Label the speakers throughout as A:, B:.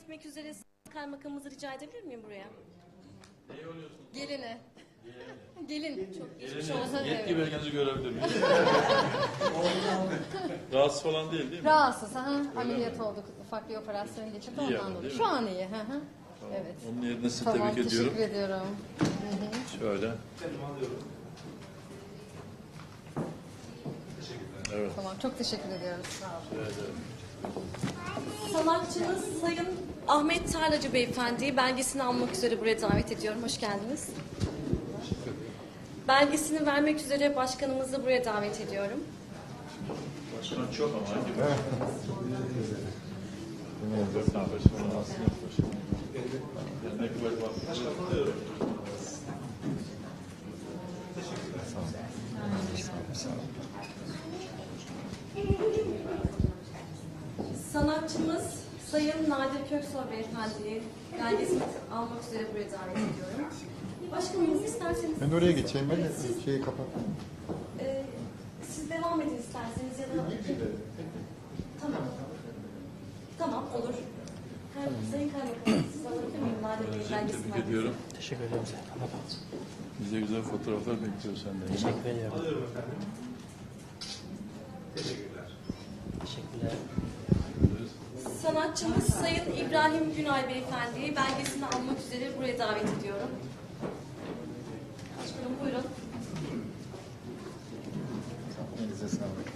A: etmek üzere kaymakamımızı rica edebilir miyim buraya?
B: Ne oluyorsun?
C: Gelini. Gelin. Çok geçmiş olsun.
B: yetki
C: Evet.
B: belgenizi görebilir miyim? Rahatsız falan değil değil mi?
C: Rahatsız. Aha, ameliyat olduk. Ufak bir operasyon geçirdi
B: İyi
C: ondan
B: ama,
C: dolayı.
B: değil mi?
C: Şu an iyi. Hı hı. Evet.
B: Onun yerine sizi
C: Tamam,
B: tebrik ediyorum.
C: teşekkür ediyorum. Hı hı.
B: Şöyle. Evet.
C: Tamam, çok teşekkür ediyoruz. Sağ olun.
B: evet, evet.
A: Sanatçımız Sayın Ahmet Tarlacı Beyefendi'yi belgesini almak üzere buraya davet ediyorum. Hoş geldiniz. Belgesini vermek üzere başkanımızı buraya davet ediyorum.
B: Başkan çok ama hangi başkan? Başkan, başkan, aslında başkan. Dernek kuvvet var.
A: Sanatçımız Sayın Nadir Köksoy Beyefendi'yi belgesini almak üzere buraya davet ediyorum. Başkanımız isterseniz
D: Ben oraya geçeyim ben de şeyi kapattım.
A: e, siz devam edin isterseniz ya da Tamam. Tamam olur. Hem Sayın Kaymakamım siz alabilir miyim Nadir Bey belgesini?
B: Tebrik ediyorum.
E: Teşekkür ederim Sayın.
B: Bize güzel fotoğraflar bekliyor senden.
E: Teşekkür ediyorum. Teşekkürler.
A: Sanatçımız Sayın İbrahim Günay Beyefendi'yi belgesini almak üzere buraya davet ediyorum. Başkanım buyurun.
D: Elinize sağlık.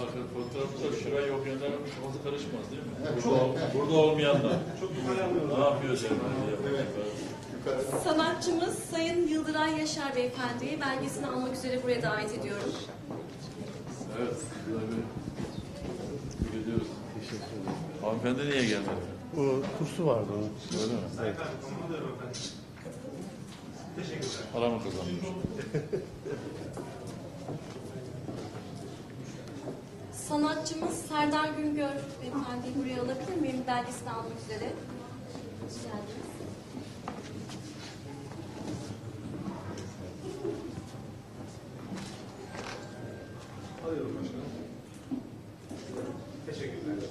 B: Arka fotoğrafta şurayı okuyanlar kafası karışmaz değil mi? Burada, burada olmayanlar. Çok Ne yapıyor canım? Evet.
A: Sanatçımız Sayın Yıldıray Yaşar Beyefendi'yi belgesini almak üzere buraya davet ediyorum.
B: Evet. bir- Tebrik ediyoruz. Teşekkür ederim. Hanımefendi niye gelmedi?
E: Bu kursu vardı onun.
B: Öyle mi? Evet. Para mı kazanmış?
A: Sanatçımız Serdar Güngör Beyefendi'yi buraya alabilir miyim? Belgesini almak üzere. Hoş geldiniz.
D: Teşekkür ederiz.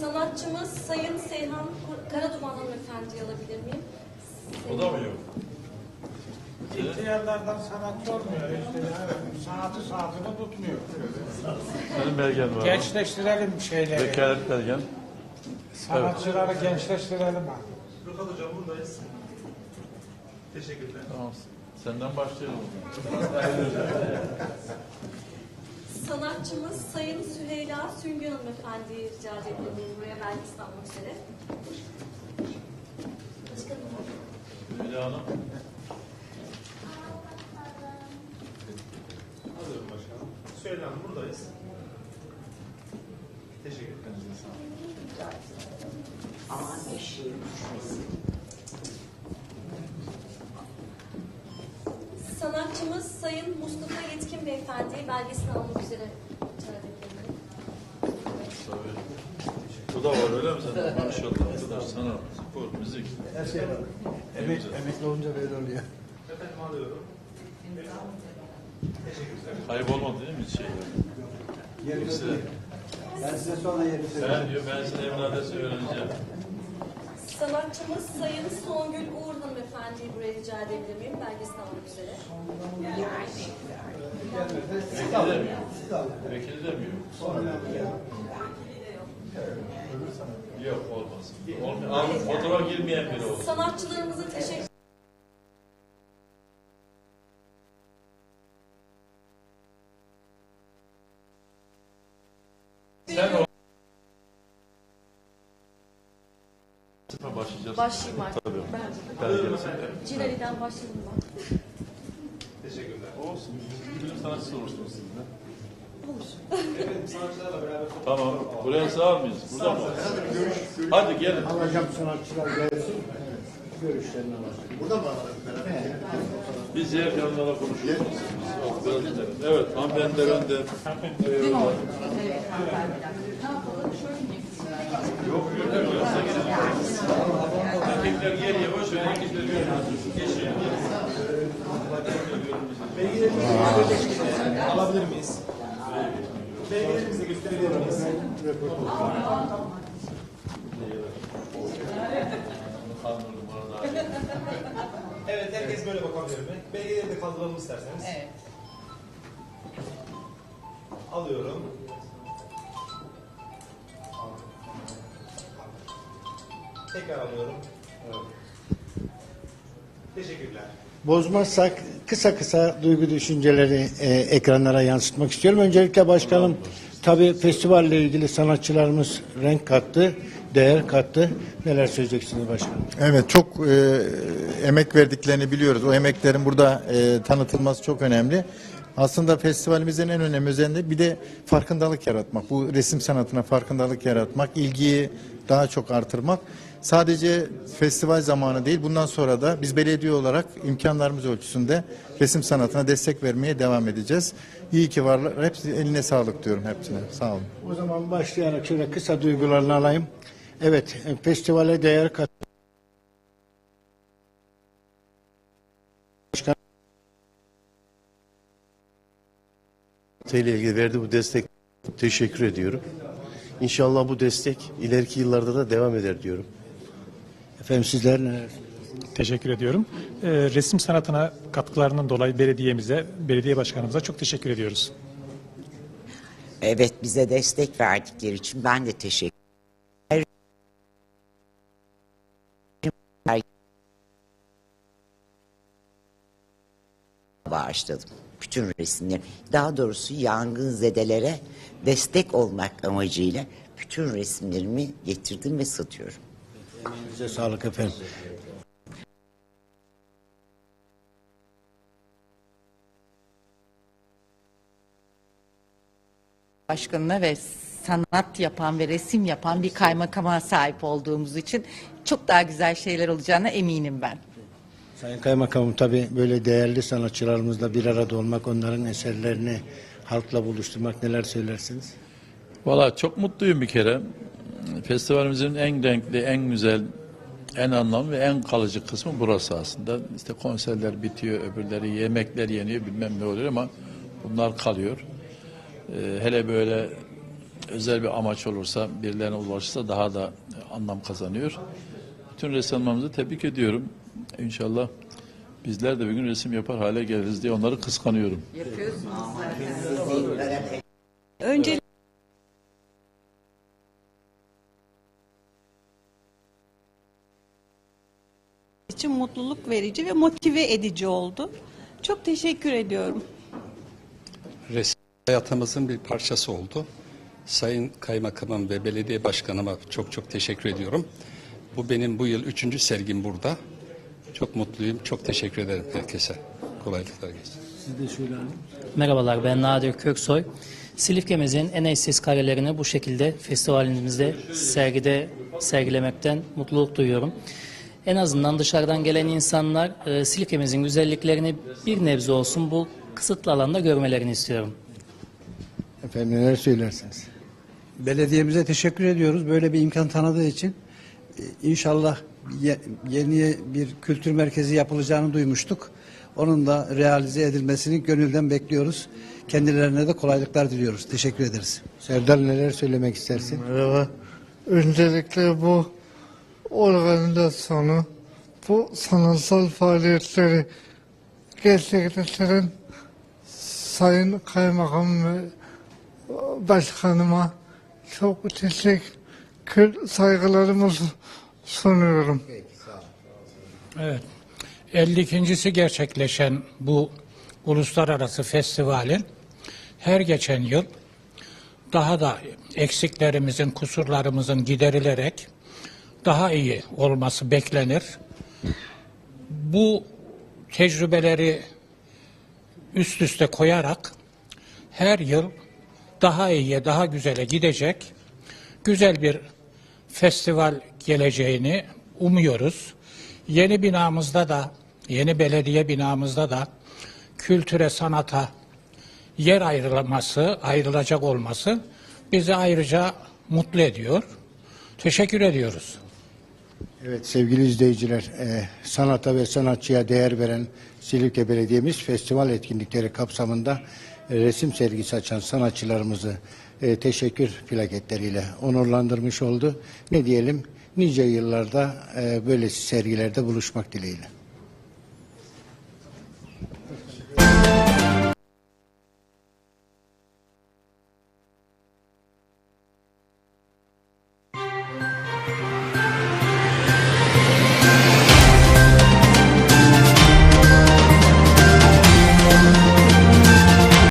A: Sanatçımız Sayın Seyhan Karaduman hanımefendiyi alabilir miyim?
B: O da mı yok?
F: İhtiyarlardan sanatçı olmuyor. İşte sanatı saatini tutmuyor.
B: Senin belgen var.
F: Gençleştirelim şeyleri.
B: Vekalet belgen.
F: Sanatçıları gençleştirelim abi.
G: Rıfat Hocam buradayız. Teşekkürler.
B: Tamam. Senden başlayalım.
A: Sanatçımız Sayın Süheyla Süngü hanımefendiyi rica edebilir miyim buraya belgesini almak üzere? Başkanım.
B: Hülya Hanım.
G: Alıyorum başkanım. Söyle Hanım buradayız. Teşekkürler.
A: Sanatçımız Sayın Mustafa Yetkin Beyefendi'yi belgesini almak üzere.
B: Bu da var öyle mi sende? Maşallah. Arkadaş sanat, spor, müzik.
D: Her şey var. Emek, emekli olunca böyle oluyor.
G: Efendim alıyorum.
B: Kaybolmadı değil mi hiç şey? De.
D: Ben size sonra yerini
B: Ben diyor ben size evin adresi öğreneceğim.
A: Sanatçımız Sayın Songül Uğur hanımefendiyi buraya rica edebilir miyim? Belgesini almak üzere.
B: Vekili de mi yok? Vekili de mi yok? Olmaz. Al, fotoğraf girmeyen biri olsun.
A: Sanatçılarımıza teşekkür
B: Sen o... Başlayacağız.
A: Başlayayım artık.
B: Tabii.
A: Ben. Cilali'den başladım ben.
G: Teşekkürler.
B: Olsun. Bir sanatçısı olursunuz siz de.
G: Efendim sanatçılarla beraber
B: Tamam. Buraya sığar mıyız? Burada mı? Hadi gelin.
D: Alacağım sanatçılar gelsin. Görüşlerini alacağım.
B: Biz diğer yanlarla konuşuyoruz. Evet, hanımefendiler önde. Yok, yok, yok. Erkekler geriye, boş ver. Erkekler geriye. Geçin.
G: alabilir miyiz? Belgelerimizi gösterebilir miyiz? Evet herkes böyle bakabilir mi? Belgeleri de kaldıralım isterseniz.
C: Evet.
G: Alıyorum. Tekrar alıyorum. Teşekkürler.
F: Bozmazsak kısa kısa duygu düşünceleri e, ekranlara yansıtmak istiyorum. Öncelikle başkanım tabii festivalle ilgili sanatçılarımız renk kattı, değer kattı. Neler söyleyeceksiniz başkanım?
H: Evet çok e, emek verdiklerini biliyoruz. O emeklerin burada e, tanıtılması çok önemli. Aslında festivalimizin en önemli özelliği bir de farkındalık yaratmak. Bu resim sanatına farkındalık yaratmak, ilgiyi daha çok artırmak. Sadece festival zamanı değil, bundan sonra da biz belediye olarak imkanlarımız ölçüsünde resim sanatına destek vermeye devam edeceğiz. İyi ki varlar. Hepsi eline sağlık diyorum hepsine. Sağ olun.
F: O zaman başlayarak şöyle kısa duygularını alayım. Evet, e, festivale değer kat. Başkan
E: ile ilgili verdiği bu destek teşekkür ediyorum. İnşallah bu destek ileriki yıllarda da devam eder diyorum.
F: Efendim sizler neler?
I: Teşekkür ediyorum. Ee, resim sanatına katkılarından dolayı belediyemize, belediye başkanımıza çok teşekkür ediyoruz.
J: Evet bize destek verdikleri için ben de teşekkür bağışladım. Bütün resimleri. Daha doğrusu yangın zedelere destek olmak amacıyla bütün resimlerimi getirdim ve satıyorum.
F: Size sağlık efendim.
K: başkanına ve sanat yapan ve resim yapan bir kaymakama sahip olduğumuz için çok daha güzel şeyler olacağına eminim ben.
F: Sayın Kaymakamım tabii böyle değerli sanatçılarımızla bir arada olmak, onların eserlerini halkla buluşturmak neler söylersiniz?
B: Valla çok mutluyum bir kere. Festivalimizin en renkli, en güzel, en anlamlı ve en kalıcı kısmı burası aslında. İşte konserler bitiyor, öbürleri yemekler yeniyor, bilmem ne oluyor ama bunlar kalıyor. Ee, hele böyle özel bir amaç olursa, birilerine ulaşırsa daha da anlam kazanıyor. Bütün ressamlarımızı tebrik ediyorum. İnşallah bizler de bir gün resim yapar hale geliriz diye onları kıskanıyorum.
K: Önce için mutluluk verici ve motive edici oldu. Çok teşekkür ediyorum.
L: resim hayatımızın bir parçası oldu. Sayın Kaymakamım ve Belediye Başkanıma çok çok teşekkür ediyorum. Bu benim bu yıl üçüncü sergim burada. Çok mutluyum, çok teşekkür ederim herkese. Kolaylıklar gelsin.
F: Siz de şöyle.
E: Merhabalar ben Nadir Köksoy. Silifke'mizin en eşsiz karelerini bu şekilde festivalimizde sergide sergilemekten mutluluk duyuyorum. En azından dışarıdan gelen insanlar e, Silifke'mizin güzelliklerini bir nebze olsun bu kısıtlı alanda görmelerini istiyorum.
F: Efendim neler söylersiniz?
D: Belediyemize teşekkür ediyoruz böyle bir imkan tanıdığı için. Ee, İnşallah ye- yeni bir kültür merkezi yapılacağını duymuştuk. Onun da realize edilmesini gönülden bekliyoruz. Kendilerine de kolaylıklar diliyoruz. Teşekkür ederiz.
F: Serdar neler söylemek istersin?
M: Merhaba. Öncelikle bu organizasyonu, bu sanatsal faaliyetleri gerçekleştiren Sayın Kaymakam ve Başkanıma çok teşekkür saygılarımı sunuyorum.
F: Evet. 52.si gerçekleşen bu uluslararası festivalin her geçen yıl
N: daha da eksiklerimizin, kusurlarımızın giderilerek daha iyi olması beklenir. Bu tecrübeleri üst üste koyarak her yıl daha iyiye, daha güzele gidecek güzel bir festival geleceğini umuyoruz. Yeni binamızda da, yeni belediye binamızda da kültüre, sanata yer ayrılması, ayrılacak olması bizi ayrıca mutlu ediyor. Teşekkür ediyoruz.
F: Evet sevgili izleyiciler, e, sanata ve sanatçıya değer veren Silifke Belediye'miz festival etkinlikleri kapsamında e, resim sergisi açan sanatçılarımızı e, teşekkür plaketleriyle onurlandırmış oldu. Ne diyelim nice yıllarda e, böylesi sergilerde buluşmak dileğiyle.